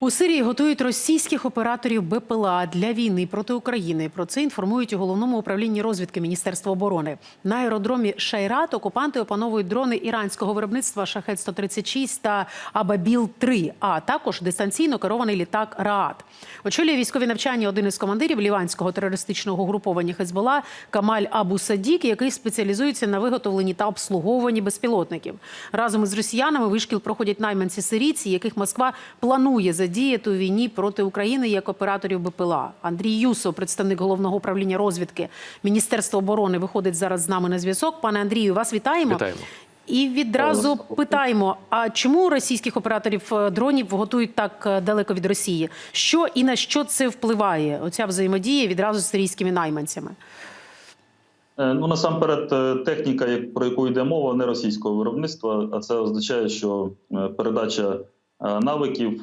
У Сирії готують російських операторів БПЛА для війни проти України. Про це інформують у головному управлінні розвідки Міністерства оборони. На аеродромі Шайрат окупанти опановують дрони іранського виробництва Шахет 136 та Абабіл 3 а також дистанційно керований літак Раат. Очолює військові навчання один із командирів ліванського терористичного угруповання Хезбола Камаль Абу Садік, який спеціалізується на виготовленні та обслуговуванні безпілотників. Разом із росіянами вишкіл проходять найманці сирійці, яких Москва планує задіяти у війні проти України як операторів БПЛА. Андрій Юсов, представник головного управління розвідки Міністерства оборони, виходить зараз з нами на зв'язок. Пане Андрію, вас вітаємо. Вітаємо. І відразу питаємо: а чому російських операторів е, дронів готують так е, далеко від Росії? Що і на що це впливає? Оця взаємодія відразу з сирійськими найманцями? Е, Ну насамперед, техніка, як- про яку йде мова, не російського виробництва, а це означає, що передача навиків,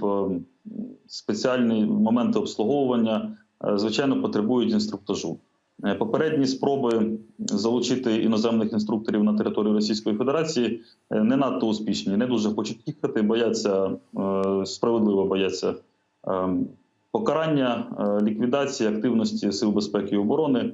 спеціальні моменти обслуговування, е, звичайно, потребують інструктажу. Е, Попередні спроби залучити іноземних інструкторів на територію Російської Федерації е, не надто успішні, не дуже хочуть їхати, бояться справедливо бояться е, покарання, ліквідації активності сил безпеки і оборони.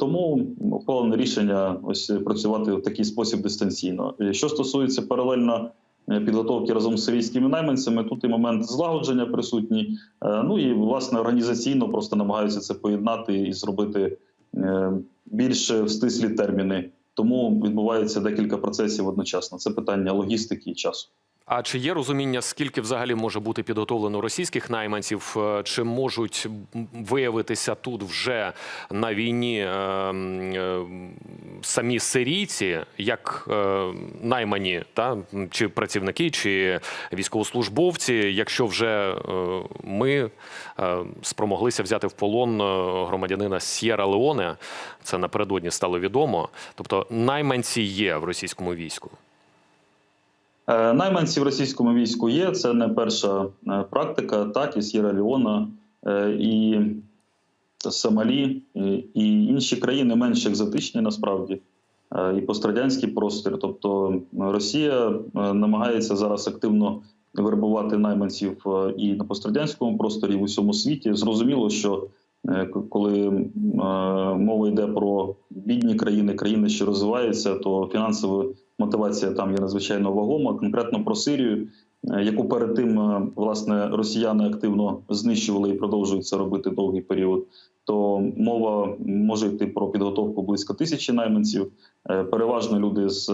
Тому ухвалене рішення ось працювати в такий спосіб дистанційно. Що стосується паралельно підготовки разом з сирійськими найманцями, тут і момент злагодження присутній. Е, Ну і власне організаційно просто намагаються це поєднати і зробити е, більш в стислі терміни. Тому відбувається декілька процесів одночасно. Це питання логістики і часу. А чи є розуміння, скільки взагалі може бути підготовлено російських найманців? Е, Чи можуть виявитися тут вже на війні е, е, самі сирійці, як е, наймані, та чи працівники, чи військовослужбовці, якщо вже е, ми е, спромоглися взяти в полон е, громадянина С'єра Леоне, це напередодні стало відомо. Тобто найманці є в російському війську. Е, Найманці в російському війську є. Це не перша е, практика. Так, і Сєра Леона, е, і Сомалі, і- інші країни менш екзотичні насправді, і пострадянський простір. Тобто Росія намагається зараз активно вербувати найманців і на пострадянському просторі, і в усьому світі. Зрозуміло, що коли мова йде про бідні країни, країни, що розвиваються, то фінансова мотивація там є надзвичайно вагома. Конкретно про Сирію, е, яку перед тим е, власне росіяни активно знищували і продовжують це робити довгий період. То мова може йти про підготовку близько тисячі найманців, Е, переважно люди з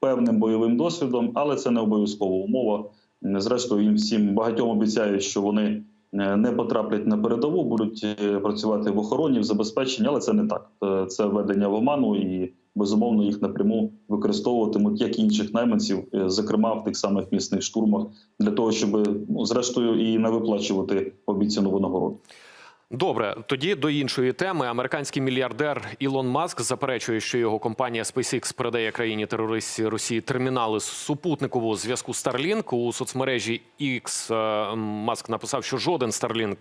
певним бойовим досвідом, але це не обов'язкова умова. Зрештою, їм всім багатьом обіцяють, що вони не потраплять на передову, будуть працювати в охороні, в забезпеченні, але це не так. Це введення в оману і безумовно їх напряму використовуватимуть як інших найманців, е, зокрема в тих самих місних штурмах, для того, щоб ну зрештою і не виплачувати обіцяну винагороду. Добре, тоді до іншої теми. Американський мільярдер Ілон Маск заперечує, що його компанія SpaceX передає країні терористі Росії термінали супутникового зв'язку Starlink. у соцмережі X е, Маск написав, що жоден Starlink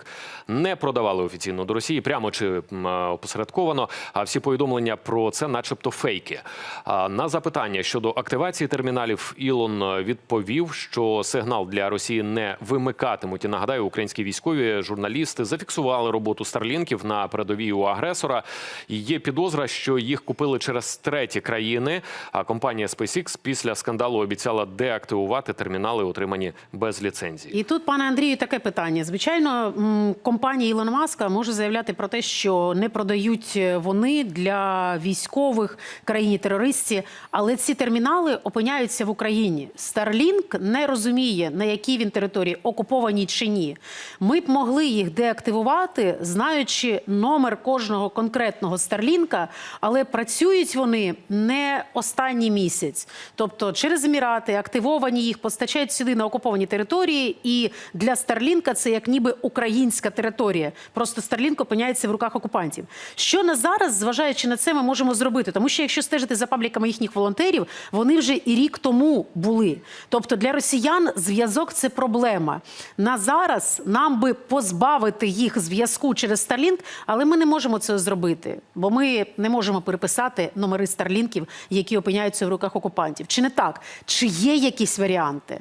не продавали офіційно до Росії, прямо чи е, опосередковано. А всі повідомлення про це, начебто, фейки. На запитання щодо активації терміналів, Ілон е, відповів, що сигнал для Росії не вимикатимуть. І нагадаю, українські військові журналісти зафіксували роботу старлінків на передовій у агресора. Є підозра, що їх купили через треті країни. А компанія SpaceX після скандалу обіцяла деактивувати термінали, отримані без ліцензії. І тут, пане Андрію, таке питання. Звичайно, компанія Ілона Маска може заявляти про те, що не продають вони для військових країні терористів, але ці термінали опиняються в Україні. Starlink не розуміє, на якій він території окупованій чи ні. Ми б могли їх деактивувати, знаючи номер кожного конкретного Старлінка, але працюють вони не останній місяць. Тобто через Емірати активовані їх постачають сюди на окуповані території, і для Старлінка це як ніби українська територія. Просто Старлінк опиняється в руках окупантів. Що на зараз, зважаючи на це, ми можемо зробити? Тому що якщо стежити за пабліками їхніх волонтерів, вони вже і рік тому були. Тобто для росіян зв'язок це проблема. На зараз нам би позбавити їх зв'язку через Starlink, але ми не можемо це зробити, бо ми не можемо переписати номери старлінків, які опиняються в руках окупантів. Чи не так? Чи є якісь варіанти?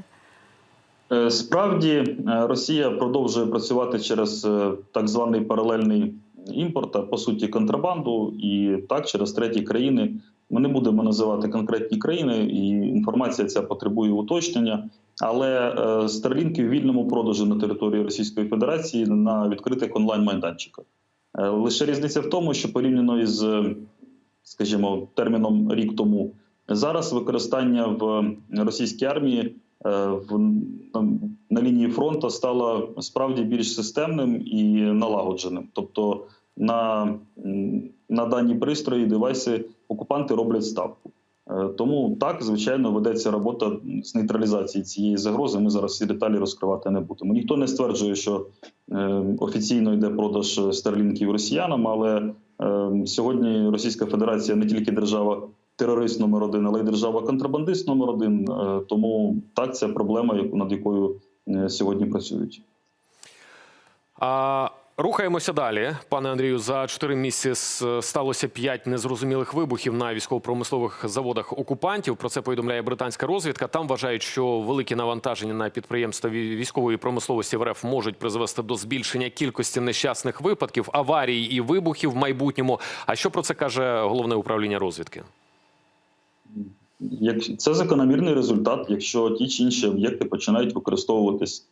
Е, Справді е, Росія продовжує працювати через е, так званий паралельний імпорт, а по суті контрабанду, і так через треті країни. Ми не будемо називати конкретні країни, і інформація ця потребує уточнення. Але е, старлінки в вільному продажу на території Російської Федерації на відкритих онлайн-майданчиках. Е, Лише різниця в тому, що порівняно із, е, скажімо, терміном рік тому, зараз використання в російській армії на лінії фронту стало справді більш системним і налагодженим. Тобто на, на дані пристрої, девайси окупанти роблять ставку. Е, Тому так, звичайно, ведеться робота з нейтралізації цієї загрози. Ми зараз всі деталі розкривати не будемо. Ніхто не стверджує, що е, офіційно йде продаж старлінків росіянам, але е, сьогодні Російська Федерація не тільки держава терорист номер один, але й держава контрабандист номер один. Тому так це проблема, над якою сьогодні працюють. А, рухаємося далі. Пане Андрію, за чотири місяці сталося п'ять незрозумілих вибухів на військово-промислових заводах окупантів. Про це повідомляє британська розвідка. Там вважають, що великі навантаження на підприємства військової промисловості в РФ можуть призвести до збільшення кількості нещасних випадків, аварій і вибухів в майбутньому. А що про це каже головне управління розвідки? Це закономірний результат, якщо ті чи інші об'єкти починають використовуватись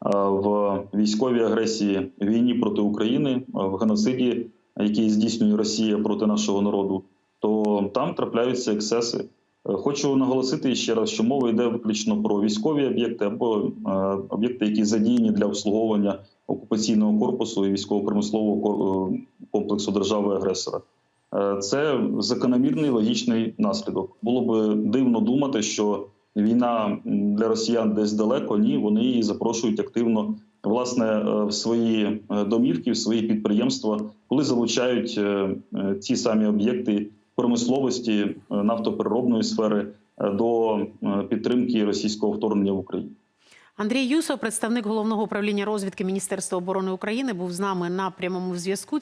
в військовій агресії війні проти України, е, в геноциді, який здійснює Росія проти нашого народу, то там трапляються ексеси. Е, Хочу наголосити ще раз, що мова йде виключно про військові об'єкти або е, об'єкти, які задіяні для обслуговування окупаційного корпусу і військово-промислового е, комплексу держави-агресора. Е, Це закономірний логічний наслідок. Було би дивно думати, що війна для росіян десь далеко. Ні, вони її запрошують активно власне е, в свої е, домівки, в свої підприємства, коли залучають е, ці самі об'єкти промисловості нафтопереробної сфери до підтримки російського вторгнення в Україну. Андрій Юсов, представник головного управління розвідки Міністерства оборони України, був з нами на прямому зв'язку.